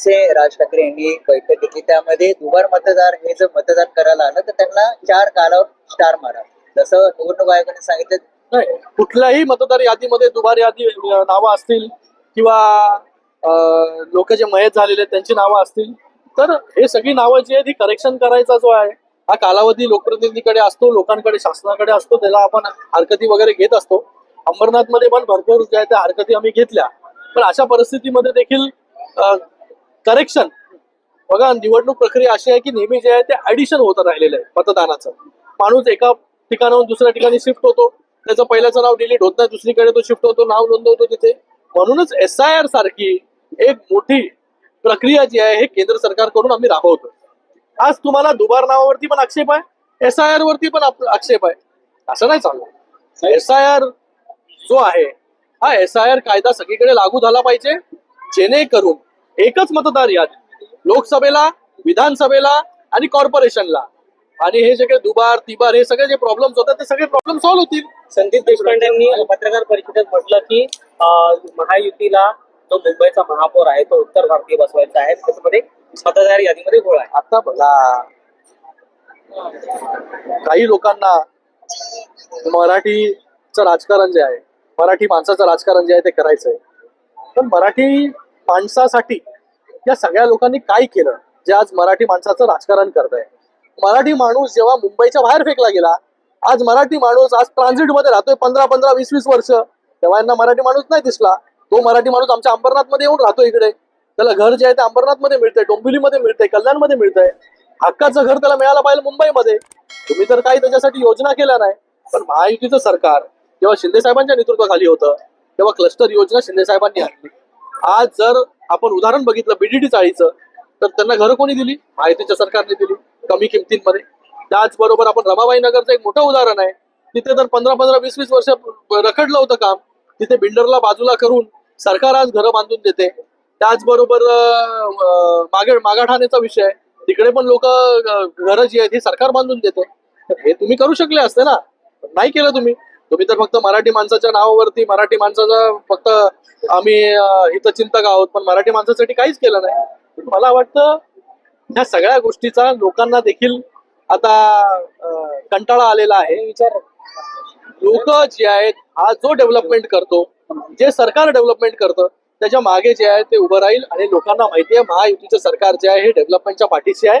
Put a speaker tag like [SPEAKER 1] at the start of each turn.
[SPEAKER 1] से राज ठाकरे यांनी बैठक घेतली. त्यामध्ये दुबार मतदार हे जर मतदान करायला आलं तर त्यांना चार कालावर स्टार मारा. जसं निवडणूक आयोगाने सांगितलं
[SPEAKER 2] नाही कुठल्याही मतदार यादीमध्ये दुबार यादी नावं असतील किंवा लोक जे मयत झालेले त्यांची नावं असतील. तर हे सगळी नावं जी आहेत ही करेक्शन करायचा जो आहे हा कालावधी लोकप्रतिनिधीकडे असतो लोकांकडे शासनाकडे असतो त्याला आपण हरकती वगैरे घेत असतो. अंबरनाथमध्ये पण भरपूर ज्या आहेत त्या हरकती आम्ही घेतल्या. पण अशा परिस्थितीमध्ये देखील करेक्शन बघा निवडणूक प्रक्रिया अशी आहे की नेहमी जे आहे ते ऍडिशन होत राहिलेलं आहे मतदानाचं. माणूस एका ठिकाणाहून दुसऱ्या ठिकाणी शिफ्ट होतो. त्याचं पहिल्याचं नाव डिलीट होत नाही दुसरीकडे तो शिफ्ट होतो नाव नोंदवतो तिथे. म्हणूनच एस आय आर सारखी एक मोठी प्रक्रिया जी आहे हे केंद्र सरकारकडून आम्ही राबवतो. आज तुम्हाला दुबार नावावरती पण आक्षेप आहे एस आय आर वरती पण आक्षेप आहे. असं नाही चालू एस आय आर जो आहे हा एस आय आर कायदा सगळीकडे लागू झाला पाहिजे जेणेकरून एकच मतदार यादी लोकसभेला विधानसभेला आणि कॉर्पोरेशनला. आणि हे सगळे दुबार तिबार हे सगळे जे प्रॉब्लेम्स होतात ते सगळे प्रॉब्लेम सॉल्व्ह होतील.
[SPEAKER 3] संदीप देशपांडे यांनी पत्रकार परिषदेत म्हटलं की महायुतीला जो मुंबईचा महापौर आहे तो उत्तर भारतीय बसवायचा आहे. त्याच्यामध्ये मतदार यादीमध्ये गोळ आहे.
[SPEAKER 2] आता बघा. काही लोकांना मराठीचं राजकारण जे आहे मराठी माणसाचं राजकारण जे आहे ते करायचंय. पण मराठी माणसासाठी या सगळ्या लोकांनी काय केलं? जे आज मराठी माणसाचं राजकारण करत आहे मराठी माणूस जेव्हा मुंबईच्या बाहेर फेकला गेला आज मराठी माणूस आज ट्रान्झिटमध्ये राहतोय पंधरा पंधरा वीस वीस वर्ष. तेव्हा यांना मराठी माणूस नाही दिसला. तो मराठी माणूस आमच्या अंबरनाथमध्ये येऊन राहतो इकडे. त्याला घर जे आहे ते अंबरनाथमध्ये मिळतंय डोंबिवलीमध्ये मिळतंय कल्याणमध्ये मिळतंय. हक्काचं घर त्याला मिळालं पाहिजे मुंबईमध्ये. तुम्ही तर काही त्याच्यासाठी योजना केल्या नाही. पण महायुतीचं सरकार जेव्हा शिंदे साहेबांच्या नेतृत्वाखाली होतं तेव्हा क्लस्टर योजना शिंदे साहेबांनी आणली. आज जर आपण उदाहरण बघितलं बीडीडी चाळीचं तर त्यांना घरं कोणी दिली? माहितीच्या सरकारने दिली कमी किमतींमध्ये. त्याचबरोबर आपण रमाबाई नगरचं एक मोठं उदाहरण आहे. तिथे तर पंधरा पंधरा वीस वीस वर्ष रखडलं होतं काम. तिथे बिल्डरला बाजूला करून सरकार आज घरं बांधून देते. त्याचबरोबर मागे मागाठाण्याचा विषय तिकडे पण लोक घरं जी आहेत ही सरकार बांधून देते. हे तुम्ही करू शकले असते ना? नाही केलं तुम्ही. तुम्ही तर फक्त मराठी माणसाच्या नावावरती मराठी माणसाचा फक्त आम्ही अं, हितचिंतक आहोत पण मराठी माणसासाठी काहीच केलं नाही. मला वाटतं ह्या सगळ्या गोष्टीचा लोकांना देखील आता कंटाळा आलेला आहे.
[SPEAKER 3] विचार.
[SPEAKER 2] लोक जे आहेत हा जो डेव्हलपमेंट करतो जे सरकार डेव्हलपमेंट करतं त्याच्यामागे जे आहे ते उभं राहील. आणि लोकांना माहिती आहे महायुतीचं सरकार जे आहे हे डेव्हलपमेंटच्या पाठीशी आहे.